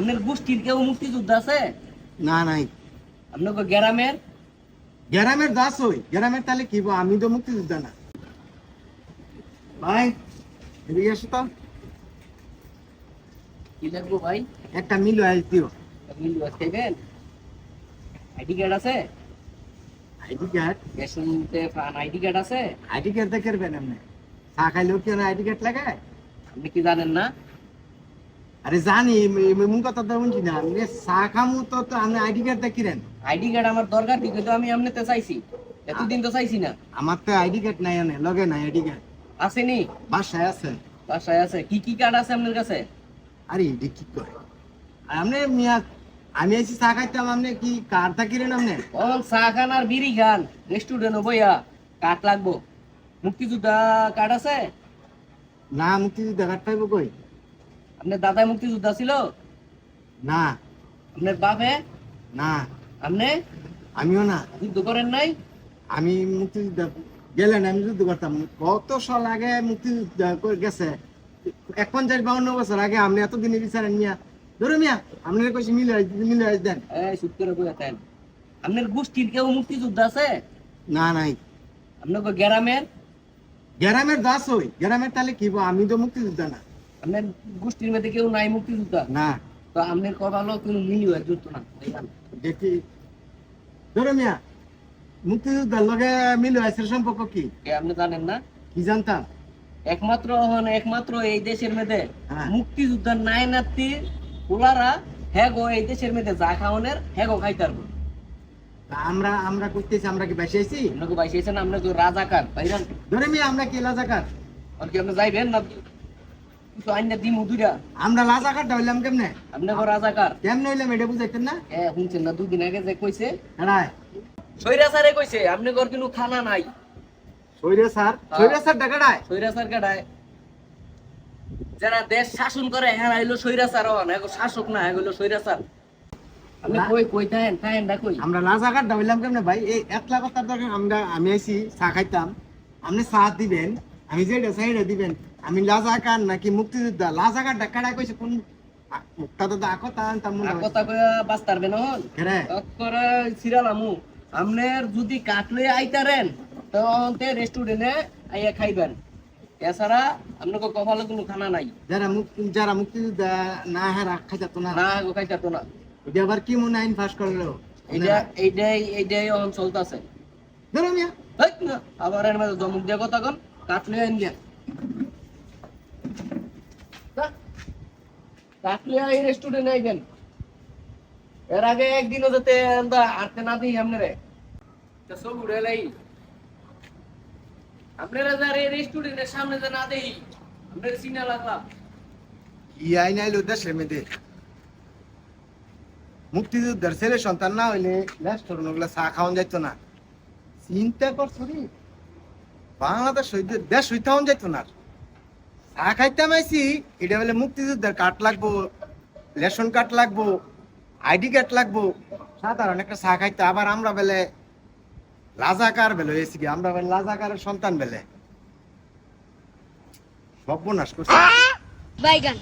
আপনার গোষ্ঠীর কেউ মুক্তিযোদ্ধা আছে? না নাই। আপনার গ্রামের? গ্রামের দাস হই। গ্রামের তাহলে কি আমি তো মুক্তিযোদ্ধা না। ভাই এদিকে এসো তো। কি লাগবো ভাই? একটা মিল আইস দিও। মিল খাইবেন আইডি কার্ড আছে? ID card? রেশনতে আইডি কার্ড আছে? আইডি কার্ড দেখে করবেন আপনি। চা খাইলেও কি আইডি কার্ড লাগায়? আপনি কি জানেন না? আরে জানি ম- ম- মুখ কথা তো শুনছি না। আপনি চা খামু তো তো আপনি আইডি কার্ড দেখিরেন আইডি কার্ড আমার দরকার দিকে তো আমি আপনাতে চাইছি। এতদিন তো চাইছি না। আমার তো আইডি কার্ড নাই আনে লগে নাই আইডি কার্ড। আসেনি বাসায় আছে। বাসায় আছে। কি কি কার্ড আছে আপনার কাছে? আরে এটি কি করে? আর আপনি মিয়া আমি এসে চা খাইতাম আপনি কি কার থাকিরেন আপনি? তখন চা খান আর বিড়ি খান। রেস্টুরেন্টে বইয়া কাঠ লাগবো। মুক্তিযোদ্ধা কার্ড আছে? না মুক্তিযুদ্ধ কার্ড পাইব কই? আপনার দাদা মুক্তিযোদ্ধা ছিল? না। আপনার বাপে? না। আপনি? আমিও না। যুদ্ধ করেন নাই? আমি মুক্তিযুদ্ধ গেলেন আমি যুদ্ধ করতাম। কত সাল আগে মুক্তিযুদ্ধ গেছে? এক পঞ্চাশ বাউন্ন বছর আগে আপনি এতদিনে বিচারেন মিয়া ধরো মিয়া আপনার কইছি মিলে মিলে দেন। এই সুদ করে বইয়া থাকেন আপনার গোষ্ঠীর কেউ মুক্তিযোদ্ধা আছে? না নাই। আপনার গ্রামের? গ্রামের দাস হই। গ্রামের তাহলে কি আমি তো মুক্তিযোদ্ধা না। আপনার গোষ্ঠীর মধ্যে কেউ নাই মুক্তিযোদ্ধা? না। তো আপনার কপালও কোনো হয় না দেখি। ধরো মিয়া মুক্তিযুদ্ধের লগে মিল হয়েছে সম্পর্ক কি? আপনি জানেন না? কি জানতাম? একমাত্র হন একমাত্র এই দেশের মধ্যে হ্যাঁ। মুক্তিযোদ্ধার নাই নাতি পোলারা হ্যাগো এই দেশের মধ্যে যা খাওয়ানের হ্যাগো খাইতার আমরা আমরা করতেছি আমরা কি বেশি আইছি? আপনাকে বাইসেছেন আপনার তো রাজাকার বাইরান ধরে মিয়া আমরা কি লাজাকার আর কি আপনি যাইবেন না? কিছু আইন দিম দুইটা। আমরা লাজাকারটা হইলাম কেমনে? আপনাকে রাজাকার। কেমনে হইলাম এটা বুঝাইতেন না? এ শুনছেন না দুদিন আগে যে কইছে। এড়াই সৈরা স্যারে কইছে আপনি ঘর কিন্তু খানা নাই। সৈরে স্যার? সৈরে স্যার ডাকাডায় সৈরা স্যার কাটায় যারা দেশ শাসন করে হ্যাঁ হইল সৈরা স্যার হন শাসক না সৈরা স্যার। আপনি না। কই কই থাকেন থাকেন না কই? আমরা লাজাকারটা হইলাম কেমনে ভাই? এই একলা দরকার আমরা আমি আইছি চা খাইতাম। আপনি চা দিবেন আমি যেটা চাইটা দিবেন। আমি লাজাকার নাকি মুক্তিযোদ্ধা? লাজাকার ডাকাডায় কইছে? কোন আ- মুক্তা তো আকো তা আনতাম মনে হয়। কথা কইয়া বাঁচতারবে না হন? কেরে? করে সিরালামু আপনার যদি কাটলে আইতারেন তখন তে রেস্টুরেন্টে আইয়া খাইবেন। এছাড়া আপনাকে কপালে কোনো খানা নাই। যারা মুক্তি যারা মুক্তিযোদ্ধা না হ্যাঁ রাখা যেত না। না গো খাইতে না। এটা আবার কি মনে আইন পাস করল? এইটা এইটাই এইটাই অন চলতেছে। ধরো মিয়া। আবার এর মধ্যে জমুক দিয়ে কথা কন। কাটলে আইন দিয়া। কাটলে এই রেস্টুরেন্টে আইবেন। এর আগে একদিনও যাতে আটতে না দিই আপনারে। তো সব উড়ে লাই। আপনারা যার এই রেস্টুরেন্টের সামনে যে না দেই আপনার সিনা লাগলাম। কি আইন আইলো দেশের মেয়েদের মুক্তিযুদ্ধের ছেলে সন্তান না হইলে রেস্টুরেন্ট ওগুলা চা খাওয়ান যাইতো না। চিন্তা করছ রে? বাংলাদেশ হইতে দেশ হইতাম যাইতো না চা খাইতাম আইছি এটা বলে মুক্তিযোদ্ধার কার্ড লাগবো রেশন কার্ড লাগবো আইডি কার্ড লাগবো। সাধারণ একটা চা খাইতে আবার আমরা বেলে লাজাকার বেলে হয়েছি কি আমরা বেলে লাজাকারের সন্তান বেলে। সর্বনাশ করছি। বাইগান।